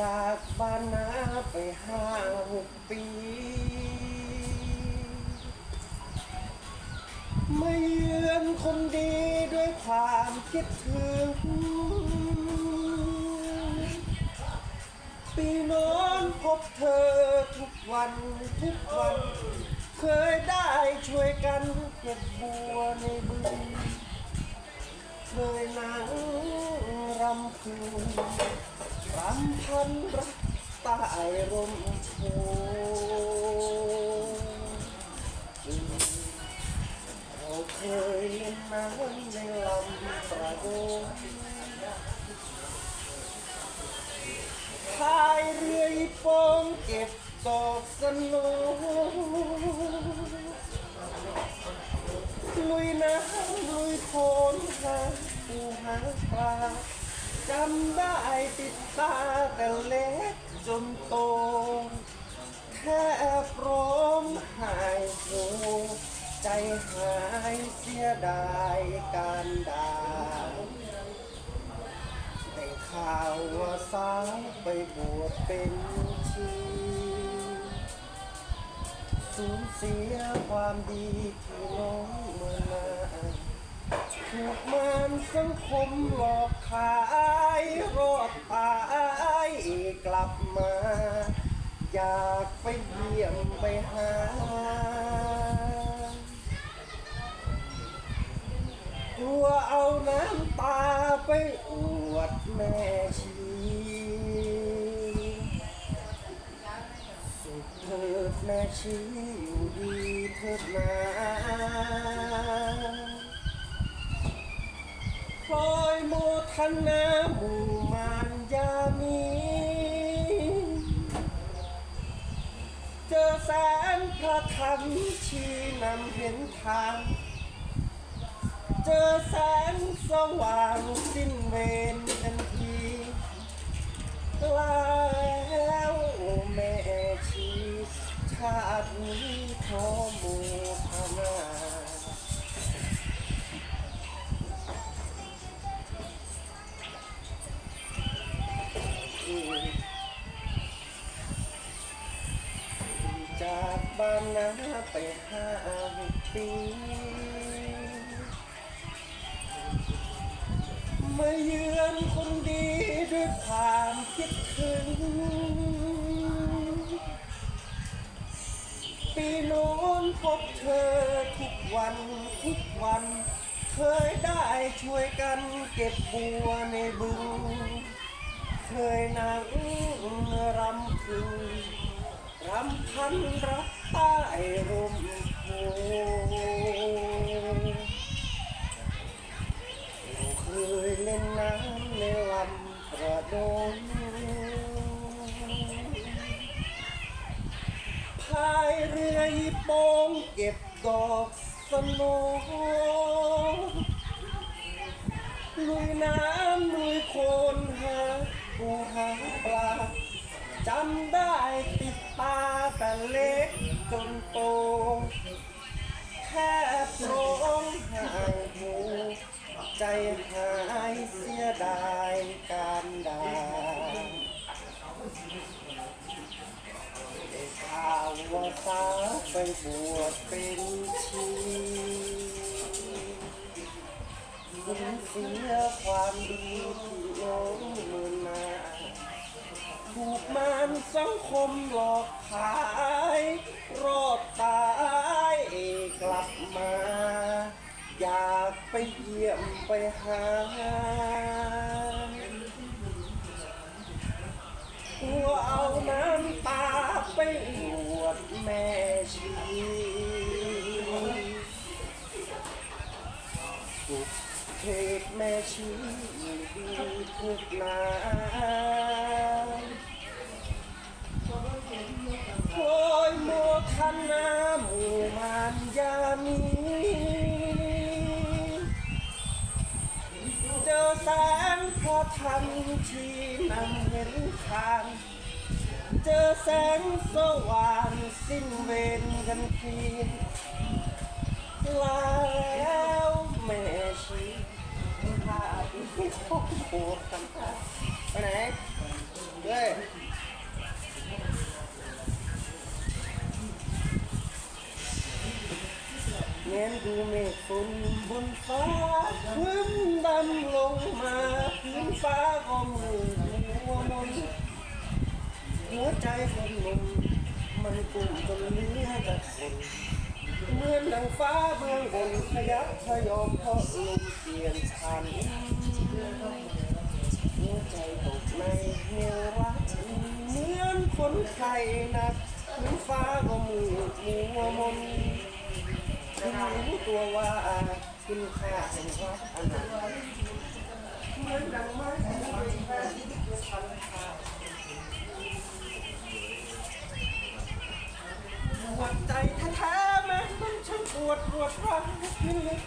จากบ้านนาไปห้าหกปี ไม่เยือนคนดีด้วยความคิดถึง ปีน้นพบเธอทุกวันทุกวัน เคยได้ช่วยกันเก็บบัวในบึงเคยนั่งรำพึง รำพันรักใต้ร่มโพเราเคยเล่นน้ำในลำประโดงพายเรืออีโปงเก็บตอกสโนลุยน้ำลุยโคลนหาปูหาปลา จำได้ติดตาแต่เล็กจนโต แทบร้องไห้โฮใจหายเสียดายการด่าได้ข่าวว่าสาวไปบวชเป็นชีสูญเสียความดีที่น้อง ถูกมารสังคมหลอกขายรอดตายกลับมา อยากไปเยี่ยมไปหา กลัวเอาน้ำตาไปอวดแม่ชีสุขเถิดแม่ชีอยู่ดีเถิดนา คอยโมทนาหมู่มารยามี เจอแสนพระธรรมชี้นำเห็นทาง เจอแสงสว่างสิ้นเวรทันทีแล้วแม่ชีชาตินี้ขอโมทนา จานาไปห้าปีมาเยือนคนดีด้วยความคิดถึง ปีโน้นพบเธอทุกวันทุกวัน เคยได้ช่วยกันเก็บบัวในบึง เคยนั่งรำพึงรำพันรัก ร่มโพเราเคยเล่นน้ำในลำกระโดงพายเรืออีโปงเก็บดอกสโนลุยน้ำลุยโคนหาปูหาปลาจำได้ติดตาแต่เล็ก โตแค่ร้องไห้โฮใจหายเสียดายการด่าได้ข่าวว่าสาวไปบวชเป็นชีสูญเสียความดีที่น้องเมื่อนาน มารสังคมหลอกขาย รอดตายกลับมา อยากไปเยี่ยมไปหา หัวเอาน้ำตาไปอวดแม่ชีสุขเทศแม่ชีดีทุกนาน โอยโมทนาหมู่มารยามีเจอแสงพอทันที่นำเห็นทาง เจอแสงสว่างสิ้นเวรกันทีลาแล้วแม่ชีพาที่ครอบครัวกันไปไหนเฮ้ เห็นดูเมฆฝนบนฟ้าขึ้นดำลงมาพื้นฟ้าก็มืดมัวมนหัวใจคนลมมันกลุ่มจนเหลือแต่คนเหมือนดังฟ้าเบื้องบนขยับขยอมเพราะลมเปลี่ยนชันหัวใจตกในเหวรักเหมือนคนไข้นักพื้นฟ้าก็มืดมัวมน คุณรู้ตัวว่าคุณค่าแห่งรักอันนั้นเหมือนดังไม้ที่ไม่แพ้ที่จะทำค่าปวดใจแท้ๆแม้มันช่างปวดปวดร้าวขึ้นลึก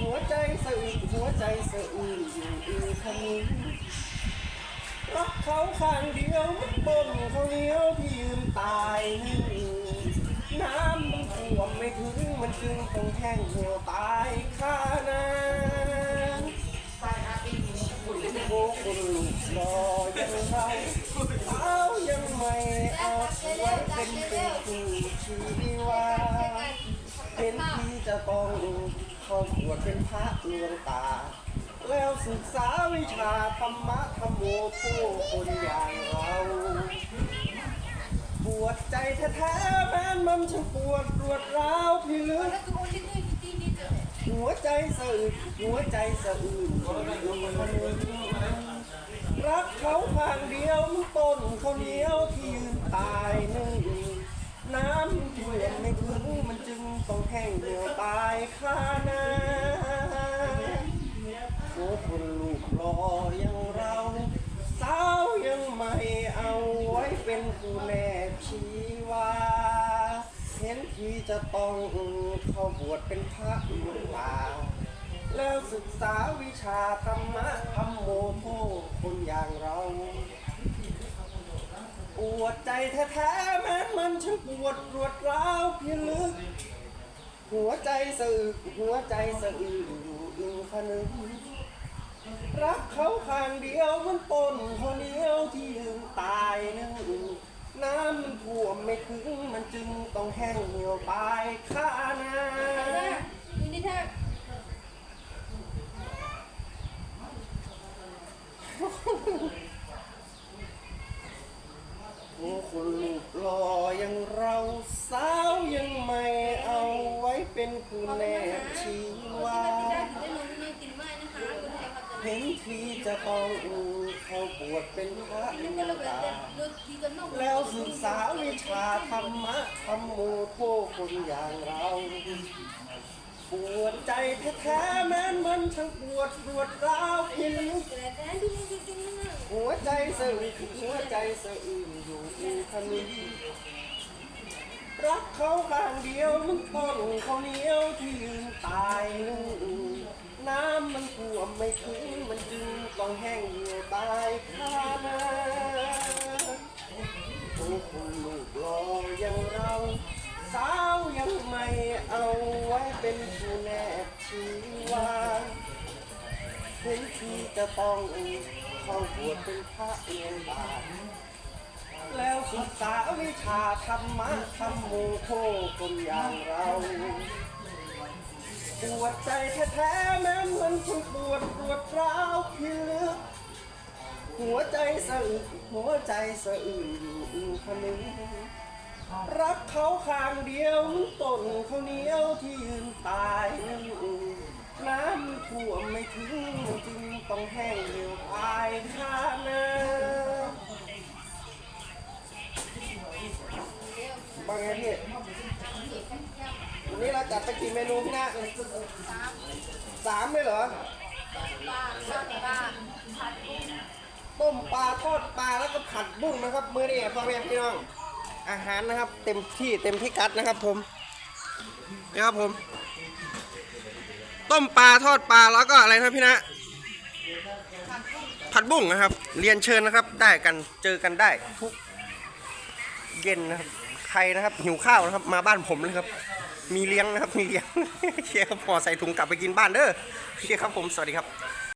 หัวใจสะอึกหัวใจสะอื้นอยู่อือคนึงรักเขาข้างเดียวมันบ่นเขาเหนียวที่ยืนตายหนึ่งน้ำมัน วมไม่ถึงมันจึงต้องแห้งเหี่ยวตายข้านาโอ้คนลูกรอยังเรเอายังไม่เอาไว้เป็นเป็นคู่ชีวาเห็นที่จะต้องเข้าบวชเป็นพระลวงตา แล้วศึกษาวิชาธรรมะธรรมโมผู้คนอย่างเรา วดใจแท้ๆแม้นมันช่างปวดรวดร้าวพิลึก หัวใจสะอึกหัวใจสะอื้นรักเขาข้างเดียวต้นเขาวเหนียวที่ยืนตายนึ่งน้ำท่วมไม่ถึงมันจึงต้องแห้งเหี่ยวตายข้านาโอ้คนลูกรอยังเรา สาวยังไม่เอาไว้เป็นคู่แนบชีวา เห็นที จะต้องเข้าบวชเป็นพระหลวงตาแล้วศึกษาวิชาธรรมะธรรมโมโทคนอย่างเราปวดใจแท้ๆแม้มันช่างปวดรวดร้าวเพียงลึก หัวใจสะอึกหัวใจสะอื้นอยู่อึงคนึงรักเขาข้างเดียวมันต้นเขาเหนียวที่ยืนตายนึ่ง น้ำมันท่วมไม่ถึงมันจึงต้องแห้งเหี่ยวตายข้านาโอ้คนลูกรอยังเราสาวยังไม่เอาไว้เป็นคู่แนบชีวาเห็นทีจะต้อง เข้าบวชเป็นพระหลวงตาแล้วศึกษาวิชาธรรมะธรรมโมโทคนอย่างเราปวดใจแท้ๆแม้นมันช่างปวดปวดร้าวพิลึกหัวใจสะอึกหัวใจสะอื้นอยู่อีคนึงรักเขาข้างเดียวมันต้นเขาเหนียวที่ยืนต องแห้งเหี่ยวตายข้านาโอ้คนลูกรออยังเรา สาวยังไม่เอาไว้เป็นผู้แนบชีวาเห็นทีจะต้องเข้าบวชเป็นพระเองบาทแล้วศึกษาวิชาธรรมะธรรมโมโทคนอย่างเรา ปวดใจแท้ๆแม้มันช่างปวดปวดร้าวพิลึก หัวใจสะอึกหัวใจสะอื้นอยู่อึงคะนึงรักเขาข้างเดียวต้นเขาเหนียวที่ยืนตายนั่นน้ำท่วมไม่ถึงจึงต้องแห้งเหี่ยวตายข้าเนา บางไงพี่วันนี้เราจัดไปกี่เมนูพี่นะสามเลยเหรอต้มปลาทอดปลาแล้วก็ผัดบุ้งนะครับ มื้อนี้พ่อแม่พี่น้อง อาหารนะครับ เต็มที่เต็มพิกัดนะครับผมนี่ครับผม ต้มปลาทอดปลาแล้วก็อะไรนะพี่นะผัดบุ้งนะครับ เรียนเชิญนะครับ ได้กันเจอกันได้ทุกเย็นนะครับ รนะครับ หิวข้าวนะครับ มาบ้านผมเลยครับ มีเลี้ยงนะครับ มีเลี้ยงเชียร์ครับพอใส่ถุงกลับไปกินบ้านเด้อเชียร์ครับผม สวัสดีครับ